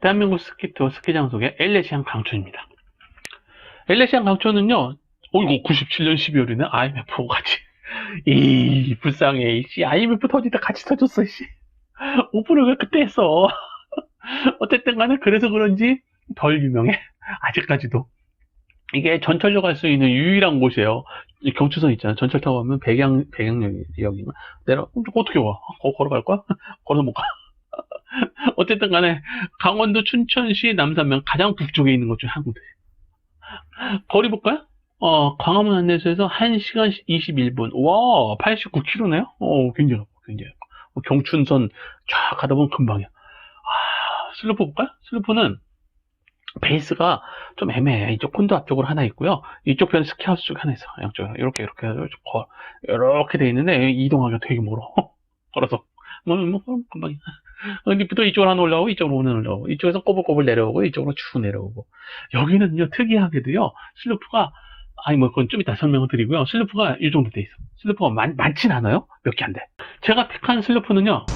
대한민국 스키 투어 스키장 속의 엘레시안 강촌입니다. 엘레시안 강촌은요, 어이구, 97년 12월이네, IMF 같이. 이, 불쌍해, 씨. IMF 때 같이 터졌어, 씨. 오픈을 왜 그때 했어? 어쨌든 간에, 그래서 그런지 덜 유명해. 아직까지도. 이게 전철역 갈 수 있는 유일한 곳이에요. 이 경추선 있잖아. 전철 타고 가면 백양, 백양역이면 내려, 어, 어떻게 와? 거, 걸어갈 거야? 걸어서 못 가. 어쨌든 간에 강원도 춘천시 남산면 가장 북쪽에 있는 것중한 군데. 거리 볼까요? 어, 광화문 안내소에서 1시간 21분. 와, 89km네요? 어, 굉장히, 굉장히. 어, 경춘선 쫙 가다 보면 금방이야. 아, 슬로프 볼까요? 슬로프는 베이스가 좀 애매해. 이쪽 콘도 앞쪽으로 하나 있고요. 이쪽 편에 스키하우스 쪽에 하나 있어. 양쪽에. 이렇게, 이렇게 해서 거- 이렇게 돼 있는데, 이동하기가 되게 멀어. 걸어서. 뭐, 뭐, 금방이야. 근데 또 이쪽으로 하나 올라오고 이쪽으로 하나 올라오고 이쪽에서 꼬불꼬불 내려오고 이쪽으로 쭉 내려오고. 여기는요 특이하게도요 슬로프가 아니 뭐 그건 좀 이따 설명을 드리고요. 슬로프가 이 정도 돼 있어 슬로프가 많, 많진 않아요? 몇 개 안 돼. 제가 픽한 슬로프는요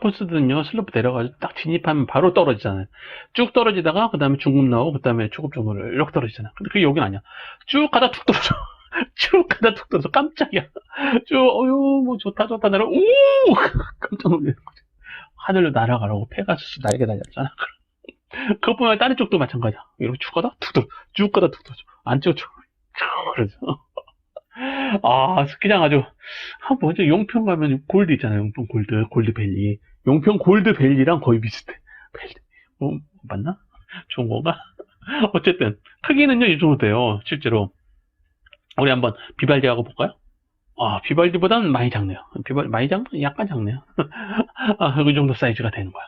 상급적 코스들은요. 슬로프 내려가지고 딱 진입하면 바로 떨어지잖아요. 쭉 떨어지다가 그 다음에 중급 나오고 그 다음에 초급 정도를 이렇게 떨어지잖아요. 근데 그게 여긴 아니야. 쭉 가다 툭 떨어져. 쭉 가다 툭 떨어져. 깜짝이야. 쭉 어유 뭐 좋다 좋다 내려 오! 깜짝 놀라는 거지 하늘로 날아가라고 페가수스 날개 달렸잖아. 그것뿐만 아니라 다른 쪽도 마찬가지야. 이렇게 쭉 가다 툭 떨어져. 쭉 가다 툭 떨어져. 안쪽 쭉 그러죠 아 스키장 아주 아, 뭐지? 용평 가면 골드 있잖아요. 용평 골드, 골드밸리. 용평 골드밸리랑 거의 비슷해. 밸리. 어, 맞나? 좋은 건가? 어쨌든, 크기는요, 이 정도 돼요. 실제로. 우리 한번 비발디하고 볼까요? 아, 비발디보다는 많이 작네요. 비발, 많이 작, 약간 작네요. 아, 그 정도 사이즈가 되는 거야.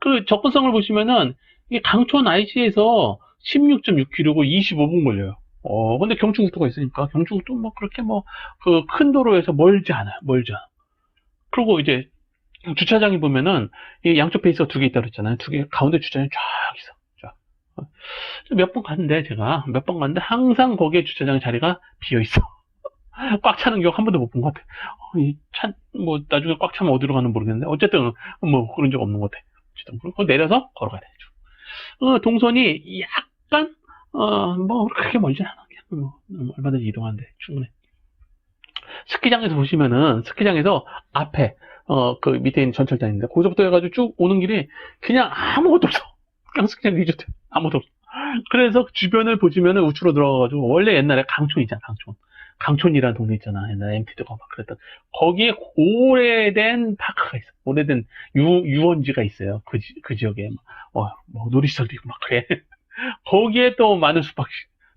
그 접근성을 보시면은, 이게 강촌 IC에서 16.6km고 25분 걸려요. 어, 근데 경추국도가 있으니까, 경추국도 뭐 그렇게 뭐, 그 큰 도로에서 멀지 않아요. 멀지 않아. 그리고 이제 주차장이 보면은 이 양쪽 베이스가 두 개 있다고 그랬잖아요. 두 개 가운데 주차장이 쫙 있어. 쫙. 몇번 갔는데 제가 몇 번 갔는데 항상 거기에 주차장 자리가 비어 있어. 꽉 차는 경우 한 번도 못 본 것 같아. 어, 이차뭐 나중에 꽉 차면 어디로 가는 모르겠는데 어쨌든 뭐 그런 적 없는 것 같아. 어쨌든 내려서 걸어가야 되죠. 어, 동선이 약간 어 뭐 그렇게 멀진 않아. 그냥 뭐 얼마든지 이동하는데 충분해. 스키장에서 보시면은 스키장에서 앞에 어 그 밑에 있는 전철장 있는데 거기서부터 해가지고 쭉 오는 길이 그냥 아무것도 없어 그냥 스키장 리조트 아무것도 없어 그래서 주변을 보시면은 우측으로 들어가가지고 원래 옛날에 강촌 있잖아 강촌 강촌이라는 동네 있잖아 옛날에 MT도 막 그랬던 거기에 오래된 파크가 있어 오래된 유, 유원지가 있어요 그, 지- 그 지역에 막, 어, 뭐 놀이시설도 있고 막 그래 거기에 또 많은 수박씨.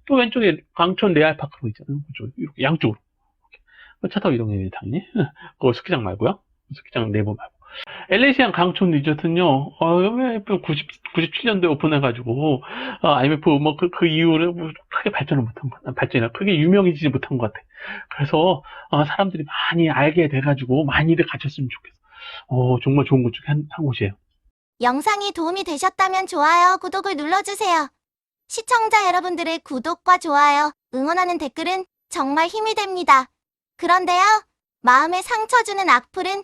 또 왼쪽에 강촌 레알파크로 있잖아요. 그쪽, 이렇게 양쪽으로. 차 타고 이동해야 당연히. 그거 스키장 말고요. 스키장 내부 말고. LA시안 강촌 리조트는요, 어, 90, 97년도에 오픈해가지고, 어, IMF 뭐 그, 그 이후로 뭐 크게 발전을 못한 것 같아. 발전이나 크게 유명해지지 못한 것 같아. 그래서, 어, 사람들이 많이 알게 돼가지고, 많이들 가셨으면 좋겠어. 어, 정말 좋은 곳 중에 한, 한 곳이에요. 영상이 도움이 되셨다면 좋아요, 구독을 눌러주세요. 시청자 여러분들의 구독과 좋아요, 응원하는 댓글은 정말 힘이 됩니다. 그런데요, 마음에 상처 주는 악플은